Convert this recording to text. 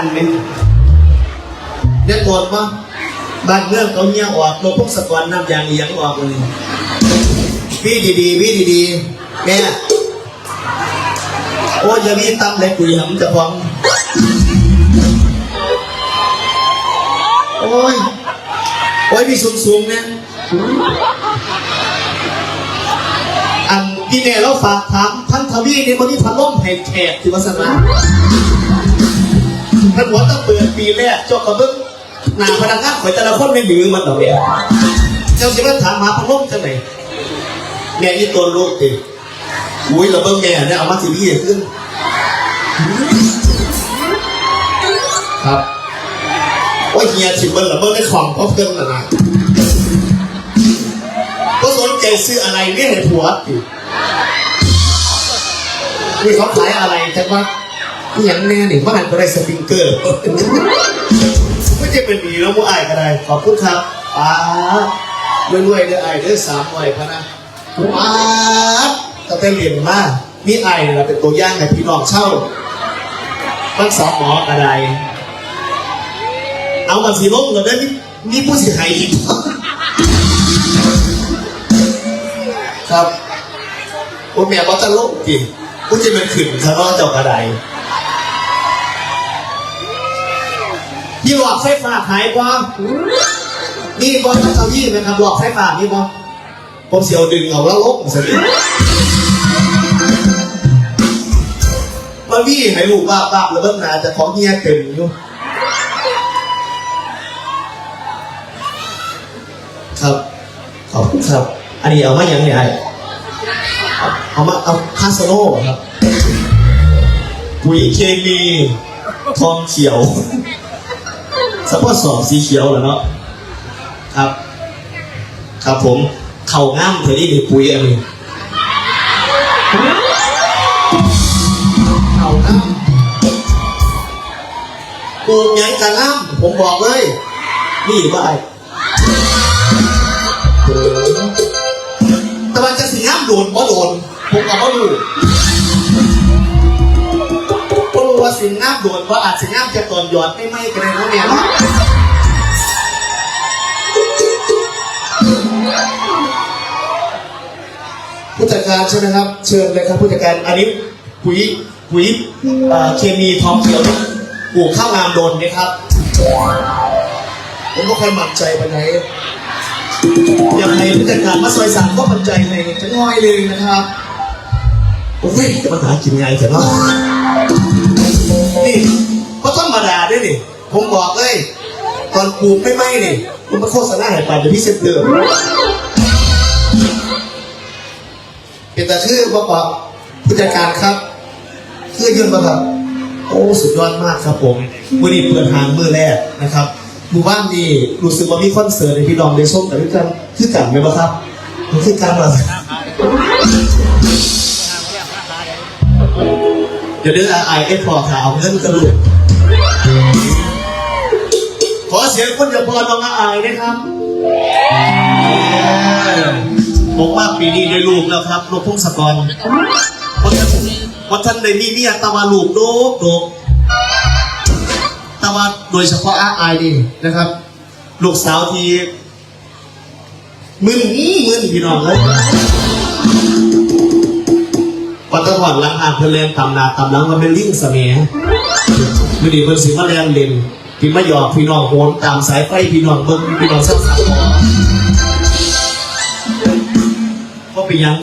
านไหมเนี่ยโกรธมั้บ้านเมืองเขาเงี้ยออกโลกพวกสะกอนน้ำยางอียังออกเลยพี่ดีๆพี่ดีๆแม่โอ้ยอย่ามีตำเลยกูยำจะฟ้องโอ้ย โอ้ยมีสูงสูงๆเนี่ยอันพี่เน่เราฝากถามท่านทวีนี่มันมีพัดลมให้แขกที่วัดสนา ท่านหัวต้องเปิดปีแรกเจ้ากระเบื้องหนาพนักงานข่อยแต่ละคนไม่ดื้อมันต่อเนี่ยเจ้าสิมาถามหาพัดลมจังไหนแม่นี่ตัวลูกติอุ้ยเราเบิ่งแม่เนี่ยเอามาสิพี่ขึ้น ครับโอ้ยเฮียชิมเบิ้ลเหรอเบิ้ลได้ของเพราะเพิ่นน่ะนะก็สนใจซื้ออะไรเนี่ยให้ผัวสินี่เขาขายอะไรจังวะ นี่ยังแน่หนิบ้านก็ได้สปริงเกอร์ไม่ใช่เป็นดีแล้วผู้อายก็ได้ ขอบคุณครับป้ารวยๆเด้ออายเด้อสามวัยพะนะป้าตั้งแต่เรียนมานี่อายเราเป็นตัวอย่างให้พี่น้องเช่าทั้งสองหมอกระไดเอามาสีลงแล้วได้มีมีผู้เสียหายอีกครับโอ้แม่บอกจะลงจริงกูจะเป็นขึ้นข้างนอกเจ้ากระได ยี่หลอดไฟฟ้าหายกว่นี่บอลเก้าอี้ไหมครับหลอดไฟฟ้านี่บอลผมเสียวดึงเอาแล้วลบสิมาวี่ให้ลูกบ้าบ้าแล้วเบิ้งหนาจะของเงียเต็มอยู่ครับ ขอบคุณครับ อันนี้เอามาอย่างไรเอาเอามาเอาคาสโน่ครับปุ๋ยเคมีทองเขียว สปอร์ตสอบสีเขียวเหรอเนาะครับ ครับผม เข่าง่ามเธอนี่มีปุ๋ยอันนี้เข่าง่ามปลูกยังกะง่ามผมบอกเลย นี่ว่าไอ้แต่มันจะสีน้ำโดนเพราะโดนผมก็ไม่รู้เพราะรู้ ว่าสีน้ำโดนเพราะอาจสีน้ำจะตอนหยอดไม่ไหมกันเลยนะเนี่ยผู้จัดการใช่ไหมครับ เชิญเลยครับผู้จัดการอันนี้ปุ๋ยปุ๋ยเคมีทองเขียวปลูกข้าวงามโดนไหมครับ ผมก็ค่อยมั่นใจไปไหนอยากให้ผู้จัดการมาซอยสามก็ปันใจในจะง่อยเลยนะครับโอ้ยจะมาหากินไงแต่เนาะ ผมบอกเลย ตอนปลูกไม่ไหม้นี่คุณมาโฆษณาให้ปานเดี๋ยวพี่เซ็นเดิมเป็นแต่คือบอกว่าผู้จัดการครับคือยืนมาครับโอ้สุดยอดมากครับผมวันนี้เปิดทางมือแรกนะครับหมู่บ้านนี้รู้สึกว่ามีคอนเสิร์ตในพี่น้องได้ส้มแต่ด้วยกันคือกันไหมบ้างครับมันคือกันเหรอเดี๋ยวเดี๋ยวไอเอฟพอข่าวเงินกระดูก ขอเสียงคนอย่าพอน้องอายนะครับผมว่าปีนี้ได้ลูกแล้วครับลูกพงศกรวันท่านวันท่านในนี่เนี่ยตะวันลูกโดกโดกตะวันโดยเฉพาะอาอายนี่นะครับ ลูกสาวที่มึนมึนพี่น้องเลยวันตะวันหลังอ่านเพลงตำนาตำลังมันเป็นลิงเสมัยมื่อดีเป็นสิมาแรงเล่น พี่มาหยอกพี่น้องโหนตามสายไฟพี่น้องเบิ้งพี่น้องเศร้าสาวก็เป็นยัง